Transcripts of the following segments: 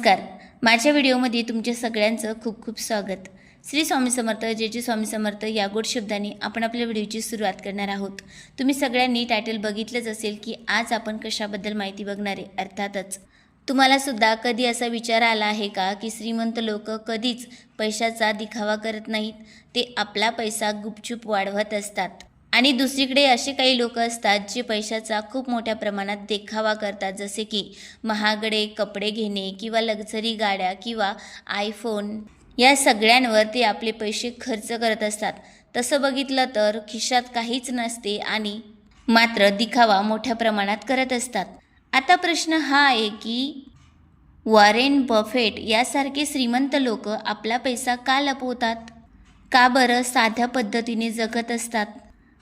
नमस्कार. माझ्या व्हिडिओमध्ये तुमच्या सगळ्यांचं खूप खूप स्वागत. श्री स्वामी समर्थ जे जे स्वामी समर्थ या गोड शब्दांनी आपण आपल्या व्हिडिओची सुरुवात करणार आहोत. तुम्ही सगळ्यांनी टायटल बघितलंच असेल की आज आपण कशाबद्दल माहिती बघणार आहे अर्थातच. तुम्हाला सुद्धा कधी असा विचार आला आहे का की श्रीमंत लोक कधीच पैशाचा दिखावा करत नाहीत? ते आपला पैसा गुपचूप वाढवत असतात. आणि दुसरीकडे असे काही लोक असतात जे पैशाचा खूप मोठ्या प्रमाणात देखावा करतात जसे की महागडे कपडे घेणे किंवा लक्झरी गाड्या किंवा आयफोन या सगळ्यांवर ते आपले पैसे खर्च करत असतात. तसं बघितलं तर खिशात काहीच नसते आणि मात्र दिखावा मोठ्या प्रमाणात करत असतात. आता प्रश्न हा आहे की वॉरेन बफेट यासारखे श्रीमंत लोक आपला पैसा का लपवतात? का बरं साध्या पद्धतीने जगत असतात?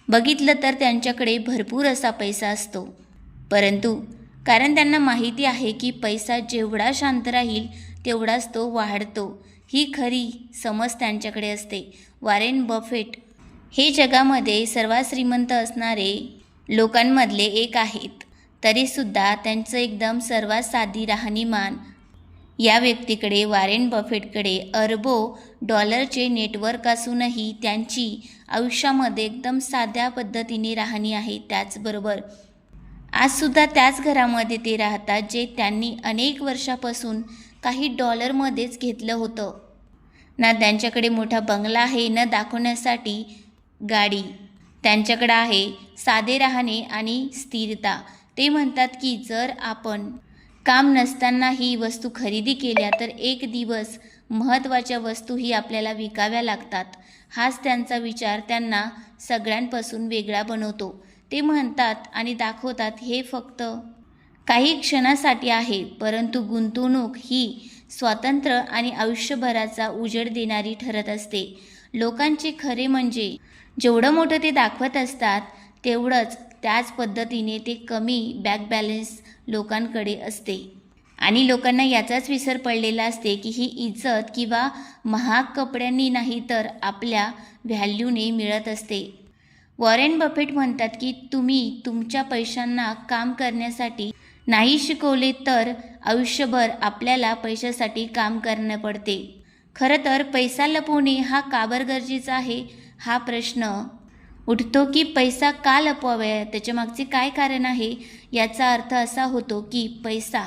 बघितलं तर त्यांच्याकडे भरपूर असा पैसा असतो. परंतु कारण त्यांना माहिती आहे की पैसा जेवढा शांत राहील तेवढाच तो वाढतो. ही खरी समज त्यांच्याकडे असते. Warren Buffett. हे जगामध्ये सर्वात श्रीमंत असणारे लोकांमधले एक आहेत. तरीसुद्धा त्यांचं एकदम सर्वात साधी राहणीमान या व्यक्तीकडे वारेन बफेटकडे अरबो डॉलरचे नेटवर्क असूनही त्यांची आयुष्यामध्ये एकदम साध्या पद्धतीने राहणी आहे त्याचबरोबर आजसुद्धा त्याच घरामध्ये ते राहतात जे त्यांनी अनेक वर्षापासून काही डॉलरमध्येच घेतलं होतं. ना त्यांच्याकडे मोठा बंगला आहे न दाखवण्यासाठी गाडी. त्यांच्याकडं आहे साधे राहणे आणि स्थिरता. ते म्हणतात की जर आपण काम नसताना ही वस्तू खरेदी केल्या तर एक दिवस महत्त्वाच्या वस्तूही आपल्याला विकाव्या लागतात. हाच त्यांचा विचार त्यांना सगळ्यांपासून वेगळा बनवतो. ते म्हणतात आणि दाखवतात हे फक्त काही क्षणासाठी आहे परंतु गुंतवणूक ही स्वातंत्र्य आणि आयुष्यभराचा उजेड देणारी ठरत असते. लोकांचे खरे म्हणजे जेवढं मोठं ते दाखवत असतात तेवढंच त्याच पद्धतीने ते कमी बॅक बॅलन्स लोकांकडे असते. आणि लोकांना याचाच विसर पडलेला असते की ही इज्जत किंवा महाग कपड्यांनी नाही तर आपल्या व्हॅल्यूने मिळत असते. वॉरेन बफेट म्हणतात की तुम्ही तुमच्या पैशांना काम करण्यासाठी नाही शिकवले तर आयुष्यभर आपल्याला पैशासाठी काम करणं पडते. खरं तर पैसा लपवणे हा काबर गरजेचा आहे? हा प्रश्न उठतो की पैसा का लपवावे? त्याच्यामागचे काय कारण आहे? याचा अर्थ असा होतो की पैसा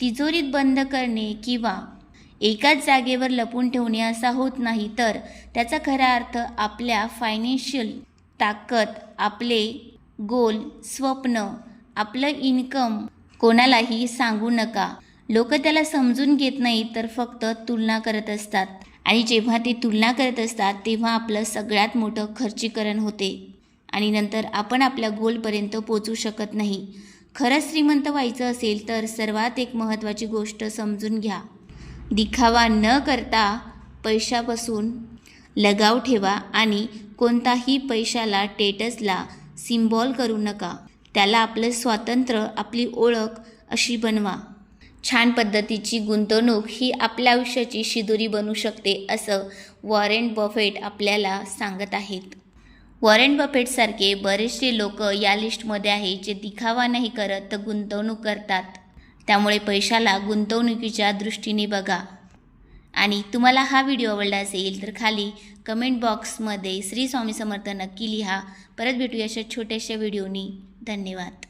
तिजोरीत बंद करणे किंवा एकाच जागेवर लपून ठेवणे असा होत नाही तर त्याचा खरा अर्थ आपल्या फायनान्शियल ताकद आपले गोल स्वप्न आपलं इन्कम कोणालाही सांगू नका. लोक त्याला समजून घेत नाही तर फक्त तुलना करत असतात. आणि जेव्हा ते तुलना करत असतात तेव्हा आपलं सगळ्यात मोठं खर्चीकरण होते. आणि नंतर आपण आपल्या गोलपर्यंत पोचू शकत नाही. खरंच श्रीमंत व्हायचं असेल तर सर्वात एक महत्त्वाची गोष्ट समजून घ्या. दिखावा न करता पैशापासून लगाव ठेवा आणि कोणताही पैशाला टेटसला सिम्बॉल करू नका. त्याला आपलं स्वातंत्र्य आपली ओळख अशी बनवा. छान पद्धतीची गुंतवणूक ही आपल्या आयुष्याची शिदोरी बनू शकते असं वॉरेन बफेट आपल्याला सांगत आहेत. वॉरेन बफेटसारखे बरेचसे लोक या लिस्टमध्ये आहे जे दिखावा नाही करत तर गुंतवणूक करतात. त्यामुळे पैशाला गुंतवणुकीच्या दृष्टीने बघा. आणि तुम्हाला हा व्हिडिओ आवडला असेल तर खाली कमेंट बॉक्समध्ये श्री स्वामी समर्थ नक्की लिहा. परत भेटूया अशा छोट्याशा व्हिडिओनी. धन्यवाद.